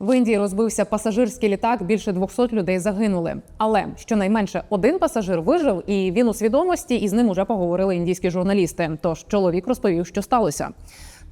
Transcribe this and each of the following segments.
В Індії розбився пасажирський літак. Більше 200 людей загинули. Але щонайменше один пасажир вижив, і він у свідомості, і з ним уже поговорили індійські журналісти. Тож чоловік розповів, що сталося.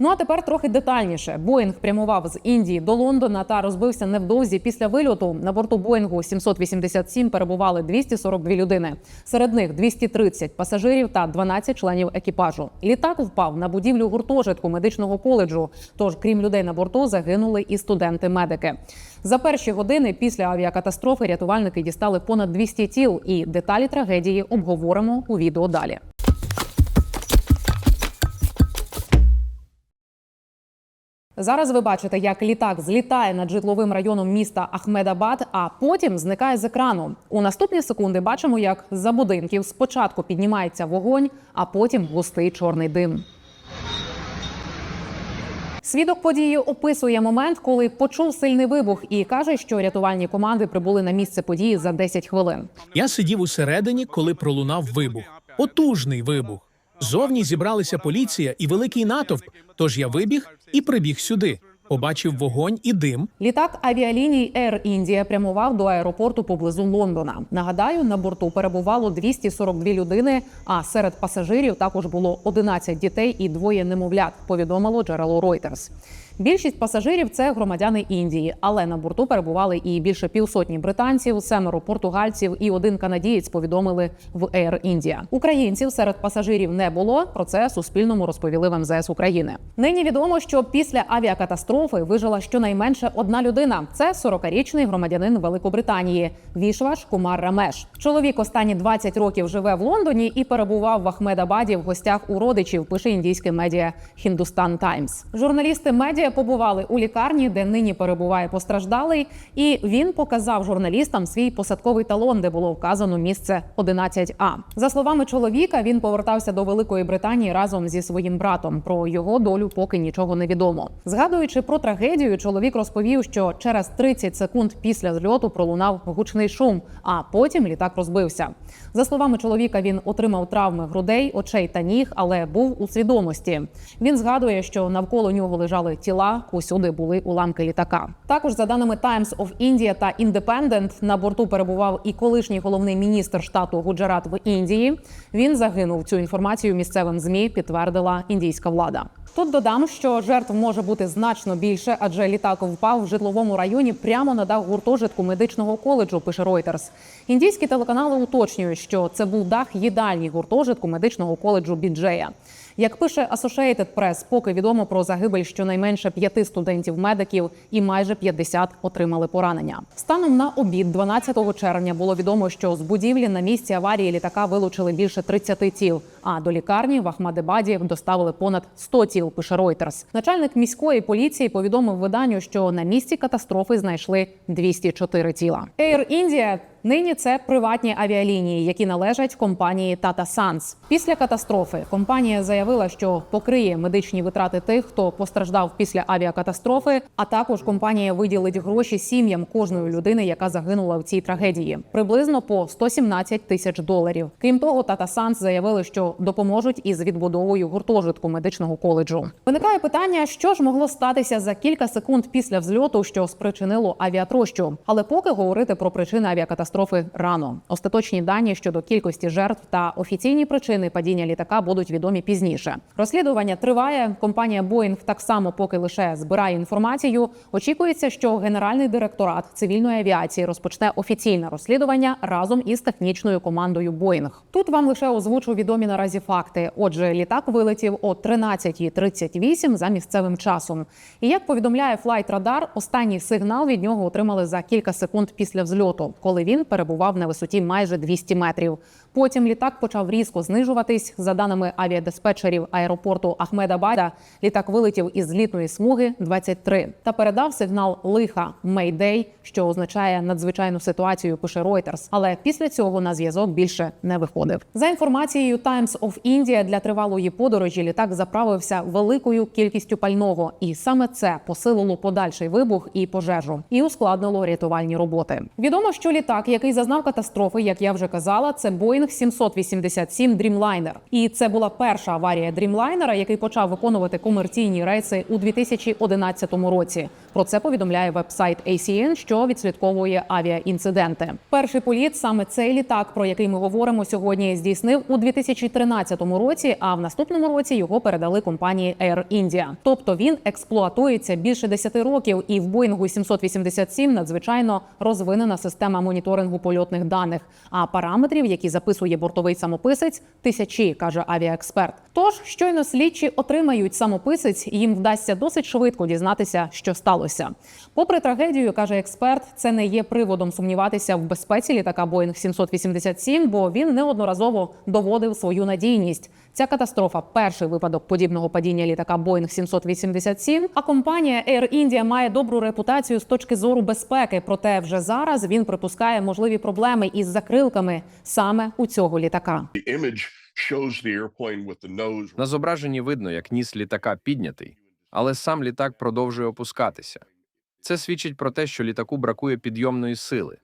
Ну а тепер трохи детальніше. Боїнг прямував з Індії до Лондона та розбився невдовзі після вильоту. На борту Боїнгу 787 перебували 242 людини. Серед них 230 пасажирів та 12 членів екіпажу. Літак впав на будівлю гуртожитку медичного коледжу. Тож, крім людей на борту, загинули і студенти-медики. За перші години після авіакатастрофи рятувальники дістали понад 200 тіл. І деталі трагедії обговоримо у відео далі. Зараз ви бачите, як літак злітає над житловим районом міста Ахмедабад, а потім зникає з екрану. У наступні секунди бачимо, як з-за будинків спочатку піднімається вогонь, а потім густий чорний дим. Свідок події описує момент, коли почув сильний вибух, і каже, що рятувальні команди прибули на місце події за 10 хвилин. Я сидів усередині, коли пролунав вибух. Потужний вибух. Зовні зібралися поліція і великий натовп. Тож я вибіг і прибіг сюди. Побачив вогонь і дим. Літак авіаліній Air India прямував до аеропорту поблизу Лондона. Нагадаю, на борту перебувало 242 людини. А серед пасажирів також було 11 дітей і двоє немовлят. Повідомило джерело Reuters. Більшість пасажирів це громадяни Індії, але на борту перебували і більше півсотні британців, семеро португальців і один канадієць. Повідомили в Air India. Українців серед пасажирів не було. Про це Суспільному розповіли в МЗС України. Нині відомо, що після авіакатастрофи вижила щонайменше одна людина. Це 40-річний громадянин Великобританії Вішваш Кумар Рамеш. Чоловік останні 20 років живе в Лондоні і перебував в Ахмедабаді в гостях у родичів. Пише індійське медіа Hindustan Times. Журналісти медіа побували у лікарні, де нині перебуває постраждалий, і він показав журналістам свій посадковий талон, де було вказано місце 11А. За словами чоловіка, він повертався до Великої Британії разом зі своїм братом. Про його долю поки нічого не відомо. Згадуючи про трагедію, чоловік розповів, що через 30 секунд після зльоту пролунав гучний шум, а потім літак розбився. За словами чоловіка, він отримав травми грудей, очей та ніг, але був у свідомості. Він згадує, що навколо нього лежали тіла, усюди були уламки літака. Також за даними Times of India та Independent, на борту перебував і колишній головний міністр штату Гуджарат в Індії. Він загинув. Цю інформацію місцевим змі підтвердила індійська влада. Тут додам, що жертв може бути значно більше, адже літак впав в житловому районі прямо на дах гуртожитку медичного коледжу. Пише Reuters. Індійські телеканали уточнюють, що це був дах їдальні гуртожитку медичного коледжу Біджея. Як пише Associated Press, поки відомо про загибель щонайменше п'яти студентів-медиків і майже 50 отримали поранення. Станом на обід 12 червня було відомо, що з будівлі на місці аварії літака вилучили більше 30 тіл. А до лікарні в Ахмадебаді доставили понад 100 тіл. Пише Reuters. Начальник міської поліції повідомив виданню, що на місці катастрофи знайшли 204 тіла. Air India Нині це приватні авіалінії, які належать компанії Tata Sons. Після катастрофи компанія заявила, що покриє медичні витрати тих, хто постраждав після авіакатастрофи. А також компанія виділить гроші сім'ям кожної людини, яка загинула в цій трагедії, приблизно по 117 тисяч доларів. Крім того, Tata Sons заявили, що допоможуть із відбудовою гуртожитку медичного коледжу. Виникає питання, що ж могло статися за кілька секунд після взльоту, що спричинило авіатрощу. Але поки говорити про причини авіакатастрофи рано. Остаточні дані щодо кількості жертв та офіційні причини падіння літака будуть відомі пізніше. Розслідування триває. Компанія Boeing так само поки лише збирає інформацію. Очікується, що генеральний директорат цивільної авіації розпочне офіційне розслідування разом із технічною командою Boeing. Тут вам лише озвучу відомі наразі факти. Отже, літак вилетів о 13.38 за місцевим часом. І як повідомляє Flight Radar, останній сигнал від нього отримали за кілька секунд після взльоту, коли він перебував на висоті майже 200 метрів. Потім літак почав різко знижуватись. За даними авіадиспетчерів аеропорту Ахмедабада, літак вилетів із злітної смуги 23 та передав сигнал лиха Mayday, що означає надзвичайну ситуацію. Пише Reuters. Але після цього на зв'язок більше не виходив. За інформацією Times of India, для тривалої подорожі літак заправився великою кількістю пального, і саме це посилило подальший вибух і пожежу і ускладнило рятувальні роботи. Відомо, що літак, Який зазнав катастрофи, як я вже казала, це Boeing 787 Dreamliner. І це була перша аварія Dreamliner, який почав виконувати комерційні рейси у 2011 році. Про це повідомляє вебсайт ACN, що відслідковує авіаінциденти. Перший політ саме цей літак, про який ми говоримо сьогодні, здійснив у 2013 році. А в наступному році його передали компанії Air India. Тобто він експлуатується більше 10 років, і в Боїнгу 787 надзвичайно розвинена система моніторингу польотних даних. А параметрів, які записує бортовий самописець, тисячі, каже авіаексперт. Тож щойно слідчі отримають самописець, їм вдасться досить швидко дізнатися, що сталося. Попри трагедію, каже експерт, це не є приводом сумніватися в безпеці літака Boeing 787, бо він неодноразово доводив свою надійність. Ця катастрофа перший випадок подібного падіння літака Boeing 787, А компанія Air India має добру репутацію з точки зору безпеки. Проте вже зараз він припускає можливі проблеми із закрилками саме у цього літака. На зображенні видно, як ніс літака піднятий, але сам літак продовжує опускатися. Це свідчить про те, що літаку бракує підйомної сили.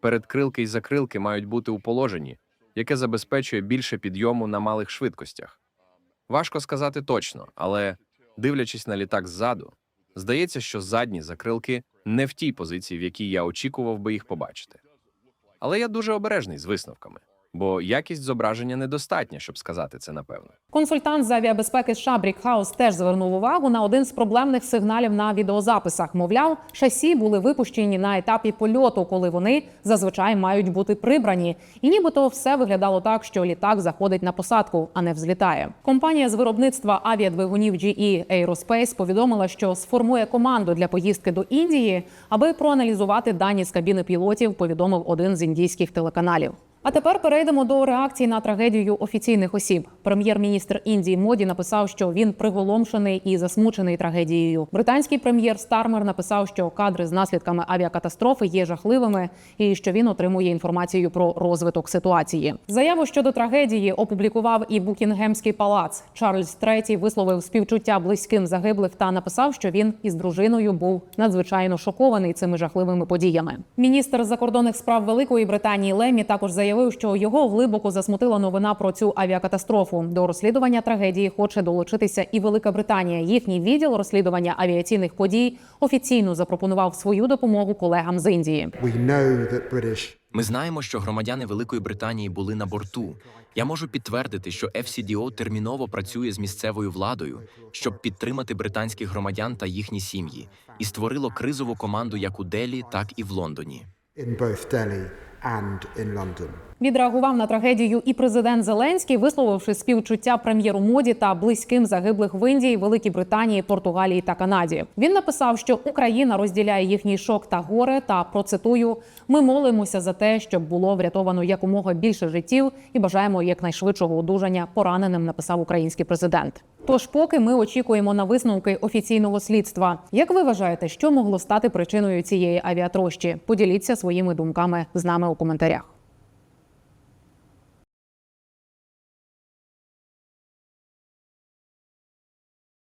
Передкрилки і закрилки мають бути у положенні, яке забезпечує більше підйому на малих швидкостях. Важко сказати точно, але дивлячись на літак ззаду, здається, що задні закрилки не в тій позиції, в якій я очікував би їх побачити. Але я дуже обережний з висновками, бо якість зображення недостатня, щоб сказати це напевно. Консультант з авіабезпеки США Брікхаус теж звернув увагу на один з проблемних сигналів на відеозаписах. Мовляв, шасі були випущені на етапі польоту, коли вони зазвичай мають бути прибрані. І нібито все виглядало так, що літак заходить на посадку, а не взлітає. Компанія з виробництва авіадвигунів GE Aerospace повідомила, що сформує команду для поїздки до Індії, аби проаналізувати дані з кабіни пілотів. Повідомив один з індійських телеканалів. А тепер перейдемо до реакції на трагедію офіційних осіб. Прем'єр-міністр Індії Моді написав, що він приголомшений і засмучений трагедією. Британський прем'єр Стармер написав, що кадри з наслідками авіакатастрофи є жахливими, і що він отримує інформацію про розвиток ситуації. Заяву щодо трагедії опублікував і Букінгемський палац. Чарльз III висловив співчуття близьким загиблих та написав, що він із дружиною був надзвичайно шокований цими жахливими подіями. Міністр закордонних справ Великої Британії Лемі також заявив, що його глибоко засмутила новина про цю авіакатастрофу. До розслідування трагедії хоче долучитися і Велика Британія. Їхній відділ розслідування авіаційних подій офіційно запропонував свою допомогу колегам з Індії. Ми знаємо, що громадяни Великої Британії були на борту. Я можу підтвердити, що FCDO терміново працює з місцевою владою, щоб підтримати британських громадян та їхні сім'ї, і створило кризову команду як у Делі, так і в Лондоні. in both Delhi and in London. Відреагував на трагедію і президент Зеленський, висловивши співчуття прем'єру моді та близьким загиблих в Індії, Великій Британії, Португалії та Канаді. Він написав, що Україна розділяє їхній шок та горе. Та процитую: ми молимося за те, щоб було врятовано якомога більше життів, і бажаємо якнайшвидшого одужання пораненим. Написав український президент. Тож, поки ми очікуємо на висновки офіційного слідства. Як ви вважаєте, що могло стати причиною цієї авіатрощі? Поділіться своїми думками з нами у коментарях.